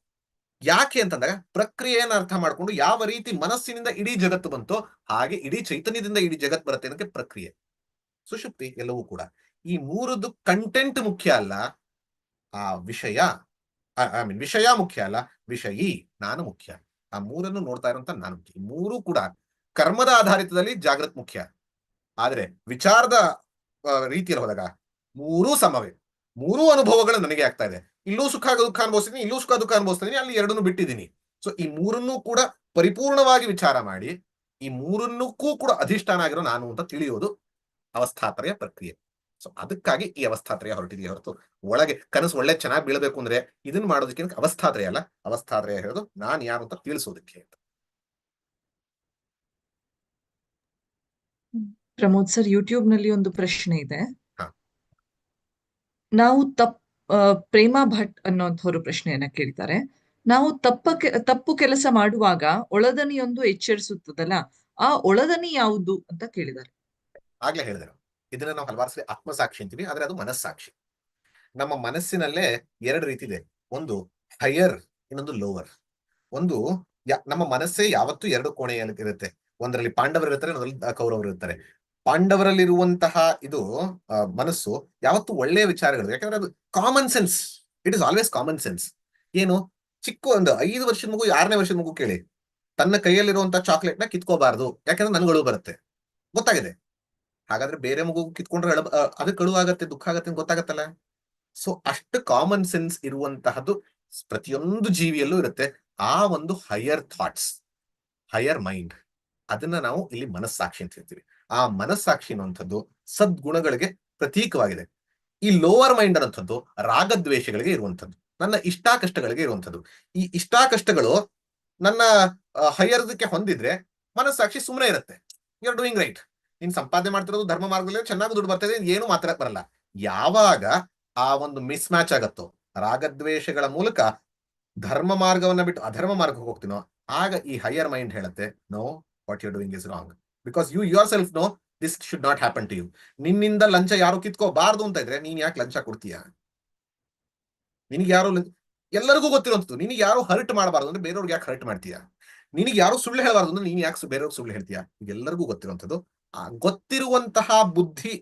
ಯಾಕೆ ಅಂತಂದಾಗ ಪ್ರಕ್ರಿಯೆಯನ್ನು ಅರ್ಥ ಮಾಡ್ಕೊಂಡು ಯಾವ ರೀತಿ ಮನಸ್ಸಿನಿಂದ ಇಡೀ ಜಗತ್ತು ಬಂತೋ ಹಾಗೆ ಇಡೀ ಚೈತನ್ಯದಿಂದ ಇಡೀ ಜಗತ್ ಬರುತ್ತೆ ಅನ್ನೋಕೆ ಪ್ರಕ್ರಿಯೆ. ಸುಷುಪ್ತಿ ಎಲ್ಲವೂ ಕೂಡ. ಈ ಮೂರದ್ದು ಕಂಟೆಂಟ್ ಮುಖ್ಯ ಅಲ್ಲ. ಆ ವಿಷಯ ಐ ಮೀನ್ ವಿಷಯ ಮುಖ್ಯ ಅಲ್ಲ, ವಿಷಯಿ, ನಾನು ಮುಖ್ಯ. ಆ ಮೂರನ್ನು ನೋಡ್ತಾ ಇರುವಂತ ನಾನು ಮುಖ್ಯ. ಈ ಮೂರು ಕೂಡ ಕರ್ಮದ ಆಧಾರಿತದಲ್ಲಿ ಜಾಗೃತ್ ಮುಖ್ಯ. ಆದ್ರೆ ವಿಚಾರದ ರೀತಿಯಲ್ಲಿ ಹೋದಾಗ ಮೂರೂ ಸಮವೇ. ಮೂರೂ ಅನುಭವಗಳು ನನಗೆ ಆಗ್ತಾ ಇದೆ. ಇಲ್ಲೂ ಸುಖ ದುಃಖ ಅನುಭವಿಸ್ತೀನಿ ಇಲ್ಲೂ ಸುಖ ದುಃಖ ಅನುಭವಿಸ್ತೀನಿ ಅಲ್ಲಿ ಎರಡನ್ನು ಬಿಟ್ಟಿದ್ದೀನಿ. ಸೊ ಈ ಮೂರನ್ನೂ ಕೂಡ ಪರಿಪೂರ್ಣವಾಗಿ ವಿಚಾರ ಮಾಡಿ ಈ ಮೂರನ್ನಕ್ಕೂ ಕೂಡ ಅಧಿಷ್ಠಾನ ಆಗಿರೋ ನಾನು ಅಂತ ತಿಳಿಯೋದು ಅವಸ್ಥಾತ್ರಯ ಪ್ರಕ್ರಿಯೆ. ಸೊ ಅದಕ್ಕಾಗಿ ಈ ಅವಸ್ಥಾತ್ರಯ ಹೊರಟಿದೆಯೇ ಹೊರತು ಒಳಗೆ ಕನಸು ಒಳ್ಳೆ ಚೆನ್ನಾಗಿ ಬೀಳಬೇಕು ಅಂದ್ರೆ ಇದನ್ನ ಮಾಡೋದಕ್ಕೆ ಅವಸ್ಥಾತ್ರಯ ಅಲ್ಲ? ಅವಸ್ಥಾತ್ರಯ ಹೇಳೋದು ನಾನು ಯಾರು ಅಂತ ತಿಳಿಸೋದಕ್ಕೆ ಅಂತ. ಪ್ರಮೋದ್ ಸರ್ ಯೂಟ್ಯೂಬ್ನಲ್ಲಿ ಒಂದು ಪ್ರಶ್ನೆ ಇದೆ. ನಾವು ತಪ್ ಆ, ಪ್ರೇಮ ಭಟ್ ಅನ್ನೋಂಥವ್ರು ಪ್ರಶ್ನೆಯನ್ನ ಕೇಳ್ತಾರೆ. ನಾವು ತಪ್ಪ ತಪ್ಪು ಕೆಲಸ ಮಾಡುವಾಗ ಒಳದನಿಯೊಂದು ಎಚ್ಚರಿಸುತ್ತದಲ್ಲ, ಆ ಒಳದನಿ ಯಾವುದು ಅಂತ ಕೇಳಿದ್ದಾರೆ. ಆಗ್ಲೇ ಹೇಳಿದರು. ಇದನ್ನ ನಾವು ಹಲವಾರು ಸಲ ಆತ್ಮಸಾಕ್ಷಿ ಅಂತೀವಿ, ಆದ್ರೆ ಅದು ಮನಸ್ಸಾಕ್ಷಿ. ನಮ್ಮ ಮನಸ್ಸಿನಲ್ಲೇ ಎರಡು ರೀತಿ ಇದೆ. ಒಂದು ಹೈಯರ್ ಇನ್ನೊಂದು ಲೋವರ್ ಒಂದು ನಮ್ಮ ಮನಸ್ಸೇ ಯಾವತ್ತೂ ಎರಡು ಕೋಣೆಯಲ್ಲಿ ಇರುತ್ತೆ. ಒಂದರಲ್ಲಿ ಪಾಂಡವರು ಇರ್ತಾರೆ ಕೌರವರು ಇರ್ತಾರೆ. ಪಾಂಡವರಲ್ಲಿರುವಂತಹ ಇದು ಮನಸ್ಸು ಯಾವತ್ತೂ ಒಳ್ಳೆಯ ವಿಚಾರಗಳು ಯಾಕಂದ್ರೆ ಅದು common sense it is always common sense ಏನು? ಚಿಕ್ಕ ಒಂದು ಐದು ವರ್ಷದ ಮಗು, ಆರನೇ ವರ್ಷದ ಮಗು ಕೇಳಿ. ತನ್ನ ಕೈಯಲ್ಲಿರುವಂತಹ ಚಾಕ್ಲೇಟ್ನ ಕಿತ್ಕೋಬಾರ್ದು. ಯಾಕಂದ್ರೆ ನನ್ಗಳು ಬರುತ್ತೆ. ಗೊತ್ತಾಗಿದೆ? ಹಾಗಾದ್ರೆ ಬೇರೆ ಮಗು ಕಿತ್ಕೊಂಡ್ರೆ ಅದು ಕಳು ಆಗತ್ತೆ, ದುಃಖ ಆಗತ್ತೆ ಗೊತ್ತಾಗತ್ತಲ್ಲ? ಸೊ ಅಷ್ಟು ಕಾಮನ್ ಸೆನ್ಸ್ ಇರುವಂತಹದ್ದು ಪ್ರತಿಯೊಂದು ಜೀವಿಯಲ್ಲೂ ಇರುತ್ತೆ. ಆ ಒಂದು ಹೈಯರ್ ಥಾಟ್ಸ್ ಹೈಯರ್ ಮೈಂಡ್ ಅದನ್ನ ನಾವು ಇಲ್ಲಿ ಮನಸ್ಸಾಕ್ಷಿ ಅಂತ ಹೇಳ್ತೀವಿ. ಆ ಮನಸ್ಸಾಕ್ಷಿ ಅನ್ನುವಂಥದ್ದು ಸದ್ಗುಣಗಳಿಗೆ ಪ್ರತೀಕವಾಗಿದೆ. ಈ ಲೋವರ್ ಮೈಂಡ್ ಅನ್ನುವಂಥದ್ದು ರಾಗದ್ವೇಷಗಳಿಗೆ ಇರುವಂಥದ್ದು, ನನ್ನ ಇಷ್ಟಾಕಷ್ಟಗಳಿಗೆ ಇರುವಂಥದ್ದು. ಈ ಇಷ್ಟಾಕಷ್ಟಗಳು ನನ್ನ ಹೈಯರ್ದಕ್ಕೆ ಹೊಂದಿದ್ರೆ ಮನಸ್ಸಾಕ್ಷಿ ಸುಮ್ಮನೆ ಇರುತ್ತೆ. ಯು ಆರ್ ಡೂಯಿಂಗ್ ರೈಟ್ ನೀನ್ ಸಂಪಾದನೆ ಮಾಡ್ತಿರೋದು ಧರ್ಮ ಮಾರ್ಗದಲ್ಲಿ ಚೆನ್ನಾಗಿ ದುಡ್ಡು ಬರ್ತಾ ಇದೆ ಏನು ಮಾತ್ರ ಬರಲ್ಲ. ಯಾವಾಗ ಆ ಒಂದು ಮಿಸ್ ಮ್ಯಾಚ್ ಆಗತ್ತೋ, ರಾಗದ್ವೇಷಗಳ ಮೂಲಕ ಧರ್ಮ ಮಾರ್ಗವನ್ನ ಬಿಟ್ಟು ಅಧರ್ಮ ಮಾರ್ಗಕ್ಕೆ ಹೋಗ್ತೀನೋ, ಆಗ ಈ ಹೈಯರ್ ಮೈಂಡ್ ಹೇಳುತ್ತೆ no what you doing is wrong because you yourself know this should not happen to you ನಿನ್ನಿಂದ ಲಂಚ ಯಾರು ಕಿತ್ಕೋಬಾರ್ದು ಅಂತ ಇದ್ರೆ ನೀನ್ ಯಾಕೆ ಲಂಚ ಕೊಡ್ತೀಯಾ? ನಿನಗೆ ಯಾರು ಎಲ್ಲರಿಗೂ ಗೊತ್ತಿರುವಂಥದ್ದು, ನಿನಗೆ ಯಾರು ಹರ್ಟ್ ಮಾಡಬಾರ್ದು ಅಂದ್ರೆ ಬೇರೆಯವ್ರಿಗೆ ಯಾಕೆ ಹರ್ಟ್ ಮಾಡ್ತೀಯಾ? ನಿನಗೆ ಯಾರು ಸುಳ್ಳು ಹೇಳಬಾರ್ದು ಅಂದ್ರೆ ನೀನ್ ಯಾಕೆ ಬೇರೆಯವ್ರಿಗೆ ಸುಳ್ಳು ಹೇಳ್ತೀಯ? ಎಲ್ಲರಿಗೂ ಗೊತ್ತಿರುವಂಥದ್ದು, ಆ ಗೊತ್ತಿರುವಂತಹ ಬುದ್ಧಿ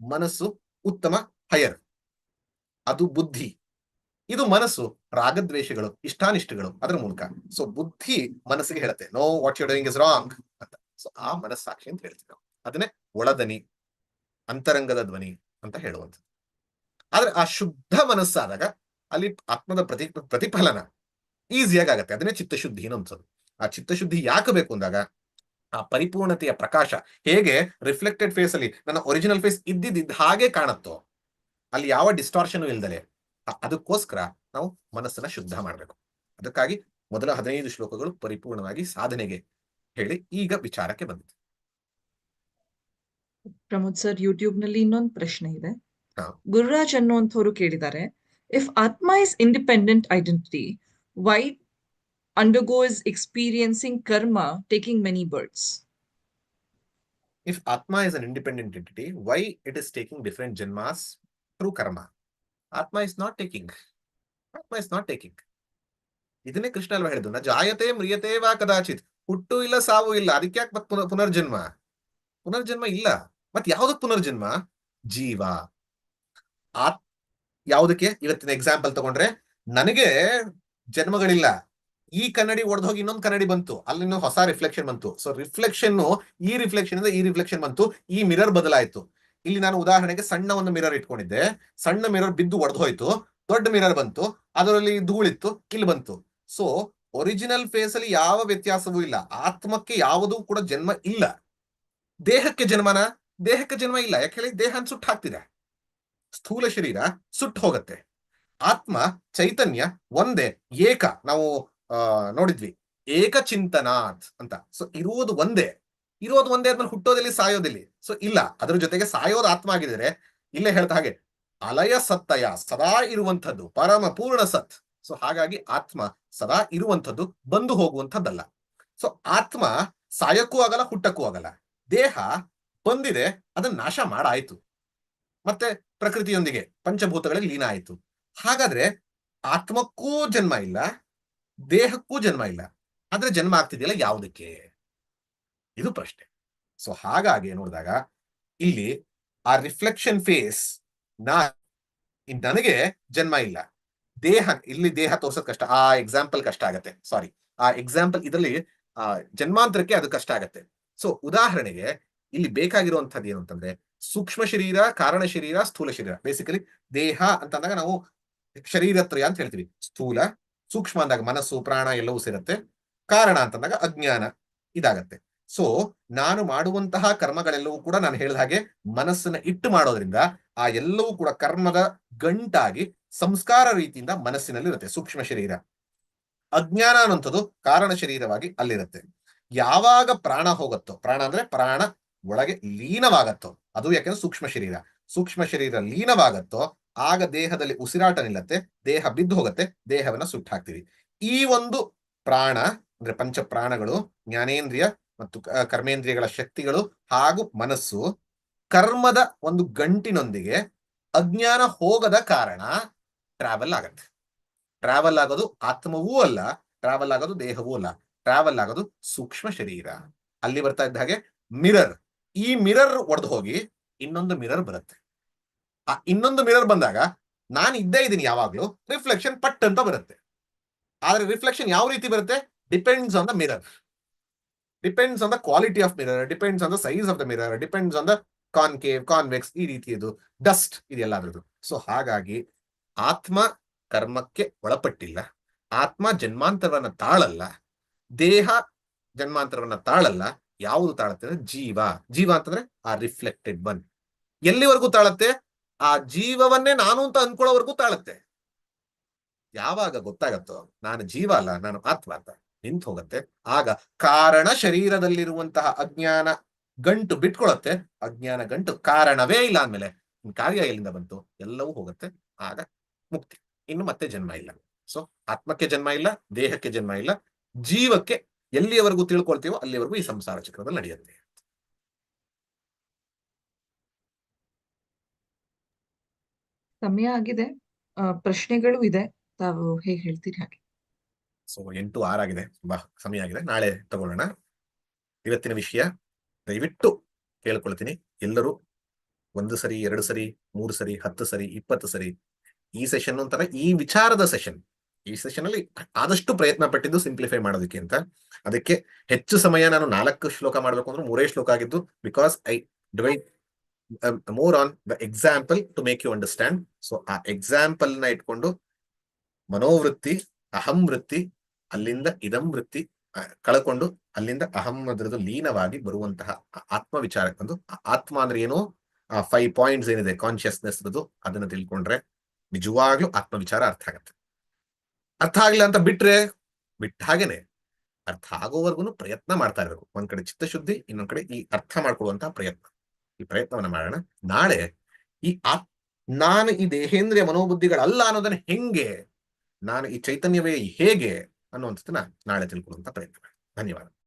ಮನಸ್ಸು ಉತ್ತಮ ಹೈಯರ್. ಅದು ಬುದ್ಧಿ. ಇದು ಮನಸ್ಸು, ರಾಗದ್ವೇಷಗಳು, ಇಷ್ಟಾನಿಷ್ಟಗಳು ಅದರ ಮೂಲಕ. ಸೊ ಬುದ್ಧಿ ಮನಸ್ಸಿಗೆ ಹೇಳುತ್ತೆ. No what you doing is wrong ಅಂತ. ಸೊ ಆ ಮನಸ್ಸಾಕ್ಷಿ ಅಂತ ಹೇಳ್ತೀವಿ ನಾವು. ಅದನ್ನೇ ಒಳದನಿ ಅಂತರಂಗದ ಧ್ವನಿ ಅಂತ ಹೇಳುವಂಥದ್ದು. ಆದ್ರೆ ಆ ಶುದ್ಧ ಮನಸ್ಸಾದಾಗ ಅಲ್ಲಿ ಆತ್ಮದ ಪ್ರತಿ ಪ್ರತಿಫಲನ ಈಸಿಯಾಗಿ ಆಗತ್ತೆ ಅದನ್ನೇ ಚಿತ್ತಶುದ್ಧಿ ಅನ್ನೋದು ಆ ಚಿತ್ತಶುದ್ಧಿ ಯಾಕೆ ಬೇಕು ಅಂದಾಗ ಆ ಪರಿಪೂರ್ಣತೆಯ ಪ್ರಕಾಶ ಹೇಗೆ ರಿಫ್ಲೆಕ್ಟೆಡ್ ಫೇಸ್ ಅಲ್ಲಿ ನನ್ನ ಒರಿಜಿನಲ್ ಫೇಸ್ ಇದ್ದಿದ್ದ ಹಾಗೆ ಕಾಣುತ್ತೋ, ಅಲ್ಲಿ ಯಾವ ಡಿಸ್ಟಾರ್ಷನ್ ಇಲ್ದಲೆ ಅದಕ್ಕೋಸ್ಕರ ನಾವು ಮನಸ್ಸನ್ನ ಶುದ್ಧ ಮಾಡಬೇಕು. ಅದಕ್ಕಾಗಿ ಮೊದಲ ಹದಿನೈದು ಶ್ಲೋಕಗಳು ಪರಿಪೂರ್ಣವಾಗಿ ಸಾಧನೆಗೆ ಹೇಳಿ ಈಗ ವಿಚಾರಕ್ಕೆ ಬಂದಿದೆ ಪ್ರಮೋದ್ ಸರ್ ಯೂಟ್ಯೂಬ್ನಲ್ಲಿ ಇನ್ನೊಂದು ಪ್ರಶ್ನೆ ಇದೆ. ಗುರುರಾಜ್ ಅನ್ನುವಂಥವ್ರು ಕೇಳಿದ್ದಾರೆ ಇಫ್ ಆತ್ಮ is independent identity why undergo is experiencing ಕರ್ಮ ಟೇಕಿಂಗ್ ಮೆನಿ ಬರ್ಡ್ಸ್ ಇಫ್ ಆತ್ಮ is an independent identity why it is taking different ಜನ್ಮಾಸ್ through ಕರ್ಮ ಆತ್ಮ ಇಸ್ ನಾಟ್ ಟೇಕಿಂಗ್ ಆತ್ಮ ಇಸ್ ನಾಟ್ ಟೇಕಿಂಗ್ ಇದನ್ನೇ ಕೃಷ್ಣ ಅಲ್ವಾ ಹೇಳಿದ್ದು ನ ಜಾಯತೆ ಮ್ರಿಯತೆ ವಾ ಕದಾಚಿತ್. ಹುಟ್ಟು ಇಲ್ಲ, ಸಾವು ಇಲ್ಲ. ಅದಕ್ಕೆ ಯಾಕೆ ಮತ್ ಪುನರ್ ಪುನರ್ಜನ್ಮ? ಪುನರ್ಜನ್ಮ ಇಲ್ಲ. ಮತ್ ಯಾವ್ದಕ್ ಪುನರ್ಜನ್ಮ? ಜೀವ. ಆತ್ ಯಾವುದಕ್ಕೆ? ಇವತ್ತಿನ ಎಕ್ಸಾಂಪಲ್ ತಗೊಂಡ್ರೆ, ನನಗೆ ಜನ್ಮಗಳಿಲ್ಲ. ಈ ಕನ್ನಡಿ ಒಡೆದು ಹೋಗಿ ಇನ್ನೊಂದು ಕನ್ನಡಿ ಬಂತು. ಅಲ್ಲಿ ಹೊಸ ರಿಫ್ಲೆಕ್ಷನ್ ಬಂತು. ಸೊ ರಿಫ್ಲೆಕ್ಷನ್ ಈ ರಿಫ್ಲೆಕ್ಷನ್ ಇಂದ ಈ ರಿಫ್ಲೆಕ್ಷನ್ ಬಂತು. ಈ ಮಿರರ್ ಬದಲಾಯಿತು. ಇಲ್ಲಿ ನಾನು ಉದಾಹರಣೆಗೆ ಸಣ್ಣ ಒಂದು ಮಿರರ್ ಇಟ್ಕೊಂಡಿದ್ದೆ. ಸಣ್ಣ ಮಿರರ್ ಬಿದ್ದು ಒಡೆದೋಯ್ತು ದೊಡ್ಡ ಮಿರರ್ ಬಂತು. ಅದರಲ್ಲಿ ಧೂಳಿತ್ತು. ಇಲ್ಲಿ ಬಂತು. ಸೊ ಒರಿಜಿನಲ್ ಫೇಸ್ ಅಲ್ಲಿ ಯಾವ ವ್ಯತ್ಯಾಸವೂ ಇಲ್ಲ. ಆತ್ಮಕ್ಕೆ ಯಾವುದೂ ಕೂಡ ಜನ್ಮ ಇಲ್ಲ. ದೇಹಕ್ಕೆ ಜನ್ಮನ? ದೇಹಕ್ಕೆ ಜನ್ಮ ಇಲ್ಲ. ಯಾಕೆ ಹೇಳಿ? ದೇಹ ಸುಟ್ಟು ಹಾಕ್ತಿದೆ. ಸ್ಥೂಲ ಶರೀರ ಸುಟ್ಟು ಹೋಗತ್ತೆ. ಆತ್ಮ, ಚೈತನ್ಯ, ಒಂದೇ, ಏಕ. ನಾವು ನೋಡಿದ್ವಿ ನೋಡಿದ್ವಿ. ಏಕಚಿಂತನಾಥ್ ಅಂತ. ಸೊ ಇರುವುದು ಒಂದೇ. ಇರೋದು ಒಂದೇ ಆದ್ಮೇಲೆ ಹುಟ್ಟೋದಿಲ್ಲಿ, ಸಾಯೋದಿಲ್ಲಿ? ಸೊ ಇಲ್ಲ. ಅದ್ರ ಜೊತೆಗೆ ಸಾಯೋದು ಆತ್ಮ ಆಗಿದ್ರೆ ಇಲ್ಲೇ ಹೇಳ್ತಾ ಹಾಗೆ, ಅಲಯ ಸತ್ತಯ, ಸದಾ ಇರುವಂಥದ್ದು, ಪರಮ ಪೂರ್ಣ ಸತ್. ಸೊ ಹಾಗಾಗಿ ಆತ್ಮ ಸದಾ ಇರುವಂಥದ್ದು ಬಂದು ಹೋಗುವಂಥದ್ದಲ್ಲ. ಸೊ ಆತ್ಮ ಸಾಯಕ್ಕೂ ಆಗಲ್ಲ, ಹುಟ್ಟಕ್ಕೂ ಆಗಲ್ಲ. ದೇಹ ಬಂದಿದೆ, ಅದನ್ನ ನಾಶ ಮಾಡಾಯ್ತು. ಮತ್ತೆ ಪ್ರಕೃತಿಯೊಂದಿಗೆ ಪಂಚಭೂತಗಳಲ್ಲಿ ಲೀನ ಆಯ್ತು. ಹಾಗಾದ್ರೆ ಆತ್ಮಕ್ಕೂ ಜನ್ಮ ಇಲ್ಲ, ದೇಹಕ್ಕೂ ಜನ್ಮ ಇಲ್ಲ. ಆದ್ರೆ ಜನ್ಮ ಆಗ್ತಿದೆಯಲ್ಲ ಯಾವುದಕ್ಕೆ? ಇದು ಪ್ರಶ್ನೆ. ಸೊ ಹಾಗಾಗಿ ನೋಡಿದಾಗ ಇಲ್ಲಿ ಆ ರಿಫ್ಲೆಕ್ಷನ್ ಫೇಸ್ ನಾ ನನಗೆ ಜನ್ಮ ಇಲ್ಲ. ದೇಹ, ಇಲ್ಲಿ ದೇಹ ತೋರ್ಸೋದ್ ಕಷ್ಟ, ಆ ಎಕ್ಸಾಂಪಲ್ ಕಷ್ಟ ಆಗತ್ತೆ ಸಾರಿ ಆ ಎಕ್ಸಾಂಪಲ್ ಇದರಲ್ಲಿ, ಆ ಜನ್ಮಾಂತರಕ್ಕೆ ಅದು ಕಷ್ಟ ಆಗತ್ತೆ. ಸೊ ಉದಾಹರಣೆಗೆ, ಇಲ್ಲಿ ಬೇಕಾಗಿರುವಂತದ್ದು ಏನು ಅಂತಂದ್ರೆ, ಸೂಕ್ಷ್ಮ ಶರೀರ, ಕಾರಣ ಶರೀರ, ಸ್ಥೂಲ ಶರೀರ. ಬೇಸಿಕಲಿ ದೇಹ ಅಂತಂದಾಗ ನಾವು ಶರೀರತ್ರಯ ಅಂತ ಹೇಳ್ತೀವಿ. ಸ್ಥೂಲ, ಸೂಕ್ಷ್ಮ ಅಂದಾಗ ಮನಸ್ಸು, ಪ್ರಾಣ ಎಲ್ಲವೂ ಸೇರುತ್ತೆ. ಕಾರಣ ಅಂತಂದಾಗ ಅಜ್ಞಾನ ಇದಾಗತ್ತೆ. ಸೊ ನಾನು ಮಾಡುವಂತಹ ಕರ್ಮಗಳೆಲ್ಲವೂ ಕೂಡ ನಾನು ಹೇಳಿದ ಹಾಗೆ ಮನಸ್ಸನ್ನ ಇಟ್ಟು ಮಾಡೋದ್ರಿಂದ ಆ ಎಲ್ಲವೂ ಕೂಡ ಕರ್ಮದ ಗಂಟಾಗಿ ಸಂಸ್ಕಾರ ರೀತಿಯಿಂದ ಮನಸ್ಸಿನಲ್ಲಿ ಇರುತ್ತೆ ಸೂಕ್ಷ್ಮ ಶರೀರ. ಅಜ್ಞಾನ ಅನ್ನುವಂಥದ್ದು ಕಾರಣ ಶರೀರವಾಗಿ ಅಲ್ಲಿರುತ್ತೆ. ಯಾವಾಗ ಪ್ರಾಣ ಹೋಗುತ್ತೋ, ಪ್ರಾಣ ಅಂದ್ರೆ ಪ್ರಾಣ ಒಳಗೆ ಲೀನವಾಗತ್ತೋ, ಅದು ಯಾಕೆಂದ್ರೆ ಸೂಕ್ಷ್ಮ ಶರೀರ. ಸೂಕ್ಷ್ಮ ಶರೀರ ಲೀನವಾಗತ್ತೋ, ಆಗ ದೇಹದಲ್ಲಿ ಉಸಿರಾಟ ನಿಲ್ಲತ್ತೆ, ದೇಹ ಬಿದ್ದು ಹೋಗುತ್ತೆ, ದೇಹವನ್ನ ಸುಟ್ಟು ಹಾಕ್ತೀವಿ ಈ ಒಂದು ಪ್ರಾಣ ಅಂದ್ರೆ ಪಂಚ ಪ್ರಾಣಗಳು ಜ್ಞಾನೇಂದ್ರಿಯ ಮತ್ತು ಕರ್ಮೇಂದ್ರಿಯಗಳ ಶಕ್ತಿಗಳು ಹಾಗೂ ಮನಸ್ಸು ಕರ್ಮದ ಒಂದು ಗಂಟಿನೊಂದಿಗೆ ಅಜ್ಞಾನ ಹೋಗದ ಕಾರಣ ಟ್ರಾವೆಲ್ ಆಗತ್ತೆ. ಟ್ರಾವೆಲ್ ಆಗೋದು ಆತ್ಮವೂ ಅಲ್ಲ ಟ್ರಾವೆಲ್ ಆಗೋದು ದೇಹವೂ ಅಲ್ಲ. ಟ್ರಾವೆಲ್ ಆಗೋದು ಸೂಕ್ಷ್ಮ ಶರೀರ. ಅಲ್ಲಿ ಬರ್ತಾ ಇದ್ದ ಹಾಗೆ ಮಿರರ್ ಈ ಮಿರರ್ ಒಡೆದು ಹೋಗಿ ಇನ್ನೊಂದು ಮಿರರ್ ಬರುತ್ತೆ. ಆ ಇನ್ನೊಂದು ಮಿರರ್ ಬಂದಾಗ ನಾನು ಇದ್ದೇ ಇದ್ದೀನಿ ಯಾವಾಗ್ಲೂ ರಿಫ್ಲೆಕ್ಷನ್ ಪಟ್ ಅಂತ ಬರುತ್ತೆ. ಆದ್ರೆ ರಿಫ್ಲೆಕ್ಷನ್ ಯಾವ ರೀತಿ ಬರುತ್ತೆ? Depends on the mirror depends on the quality of mirror depends on the size of the mirror depends on the concave convex ಈ ರೀತಿಯದು ಡಸ್ಟ್ ಇದೆಲ್ಲ ಅದ್ರದ್ದು ಸೊ ಹಾಗಾಗಿ ಆತ್ಮ ಕರ್ಮಕ್ಕೆ ಒಳಪಟ್ಟಿಲ್ಲ, ಆತ್ಮ ಜನ್ಮಾಂತರವನ್ನ ತಾಳಲ್ಲ, ದೇಹ ಜನ್ಮಾಂತರವನ್ನ ತಾಳಲ್ಲ, ಯಾವುದು ತಾಳತ್ತೆ ಅಂದ್ರೆ ಜೀವ. ಜೀವ ಅಂತಂದ್ರೆ ಆ ರಿಫ್ಲೆಕ್ಟೆಡ್ ಬನ್ ಎಲ್ಲಿವರೆಗೂ ತಾಳತ್ತೆ? ಆ ಜೀವವನ್ನೇ ನಾನು ಅಂತ ಅನ್ಕೊಳ್ಳೋವರೆಗೂ ತಾಳತ್ತೆ. ಯಾವಾಗ ಗೊತ್ತಾಗತ್ತೋ? ನಾನು ಜೀವ ಅಲ್ಲ, ನಾನು ಆತ್ಮ ಅಂತ. ನಿಂತು ಹೋಗತ್ತೆ ಆಗ ಕಾರಣ ಶರೀರದಲ್ಲಿರುವಂತಹ ಅಜ್ಞಾನ ಗಂಟು ಬಿಟ್ಕೊಳತ್ತೆ. ಅಜ್ಞಾನ ಗಂಟು ಕಾರಣವೇ ಇಲ್ಲ ಅಂದ್ಮೇಲೆ ಕಾರ್ಯ ಎಲ್ಲಿಂದ ಬಂತು? ಎಲ್ಲವೂ ಹೋಗುತ್ತೆ. ಆಗ ಮುಕ್ತಿ. ಇನ್ನು ಮತ್ತೆ ಜನ್ಮ ಇಲ್ಲ. ಸೊ ಆತ್ಮಕ್ಕೆ ಜನ್ಮ ಇಲ್ಲ, ದೇಹಕ್ಕೆ ಜನ್ಮ ಇಲ್ಲ. ಜೀವಕ್ಕೆ ಎಲ್ಲಿಯವರೆಗೂ ತಿಳ್ಕೊಳ್ತೀವೋ ಅಲ್ಲಿವರೆಗೂ ಈ ಸಂಸಾರ ಚಕ್ರದಲ್ಲಿ ನಡೆಯುತ್ತೆ. ಸಮಯ ಆಗಿದೆ. ಪ್ರಶ್ನೆಗಳು ಇದೆ. ತಾವು ಹೇಗೆ ಹೇಳ್ತೀರಿ ಹಾಗೆ? ಸೊ ಎಂಟು ಆರಾಗಿದೆ ತುಂಬಾ ಸಮಯ ಆಗಿದೆ. ನಾಳೆ ತಗೊಳ್ಳೋಣ. ಇವತ್ತಿನ ವಿಷಯ, ದಯವಿಟ್ಟು ಕೇಳ್ಕೊಳ್ತೀನಿ. ಎಲ್ಲರೂ ಒಂದು ಸರಿ, ಎರಡು ಸರಿ, ಮೂರು ಸರಿ, ಹತ್ತು ಸರಿ, ಇಪ್ಪತ್ತು ಸರಿ, ಈ ಸೆಷನ್ ಅಂತಾರೆ ಈ ವಿಚಾರದ ಸೆಷನ್ ಈ ಸೆಷನ್ ಅಲ್ಲಿ ಆದಷ್ಟು ಪ್ರಯತ್ನ ಪಟ್ಟಿದ್ದು ಸಿಂಪ್ಲಿಫೈ ಮಾಡೋದಕ್ಕೆ ಅಂತ. ಅದಕ್ಕೆ ಹೆಚ್ಚು ಸಮಯ ನಾನು ನಾಲ್ಕು ಶ್ಲೋಕ ಮಾಡ್ಬೇಕು ಅಂದ್ರೆ ಮೂರೇ ಶ್ಲೋಕ ಆಗಿದ್ದು because I divide more on the example to make you understand so ಆ ಎಕ್ಸಾಂಪಲ್ನ ಇಟ್ಕೊಂಡು ಮನೋವೃತ್ತಿ, ಅಹಂ ವೃತ್ತಿ ಅಲ್ಲಿಂದ ಇದಂ ವೃತ್ತಿ ಕಳ್ಕೊಂಡು ಅಲ್ಲಿಂದ ಅಹಂ ಅದರದ್ದು ಲೀನವಾಗಿ ಬರುವಂತಹ ಆತ್ಮ ವಿಚಾರಕ್ಕೆ ಬಂದು ಆತ್ಮ ಅಂದ್ರೆ ಏನು? ಆ ಫೈವ್ ಪಾಯಿಂಟ್ಸ್ ಏನಿದೆ? ಕಾನ್ಶಿಯಸ್ನೆಸ್ ಅದನ್ನ ತಿಳ್ಕೊಂಡ್ರೆ ನಿಜವಾಗ್ಲೂ ಆತ್ಮ ವಿಚಾರ ಅರ್ಥ ಆಗತ್ತೆ. ಅರ್ಥ ಆಗಿಲ್ಲ ಅಂತ ಬಿಟ್ರೆ ಬಿಟ್ಟ ಹಾಗೇನೆ. ಅರ್ಥ ಆಗೋವರೆಗೂ ಪ್ರಯತ್ನ ಮಾಡ್ತಾ ಇರಬೇಕು ಒಂದ್ ಕಡೆ ಚಿತ್ತಶುದ್ಧಿ, ಇನ್ನೊಂದ್ ಕಡೆ ಈ ಅರ್ಥ ಮಾಡ್ಕೊಳ್ಳುವಂತಹ ಪ್ರಯತ್ನ. ಈ ಪ್ರಯತ್ನವನ್ನ ಮಾಡೋಣ. ನಾಳೆ ಈ ಆತ್, ನಾನು ಈ ದೇಹೇಂದ್ರಿಯ ಮನೋಬುದ್ಧಿಗಳಲ್ಲ ಅನ್ನೋದನ್ನ ಹೆಂಗೆ? ನಾನು ಈ ಚೈತನ್ಯವೇ ಹೇಗೆ? ಅನ್ನುವಂಥದ್ದನ್ನ ನಾಳೆ ತಿಳ್ಕೊಳ್ಳುವಂಥ ಪ್ರಯತ್ನ ಮಾಡಿ ಧನ್ಯವಾದ.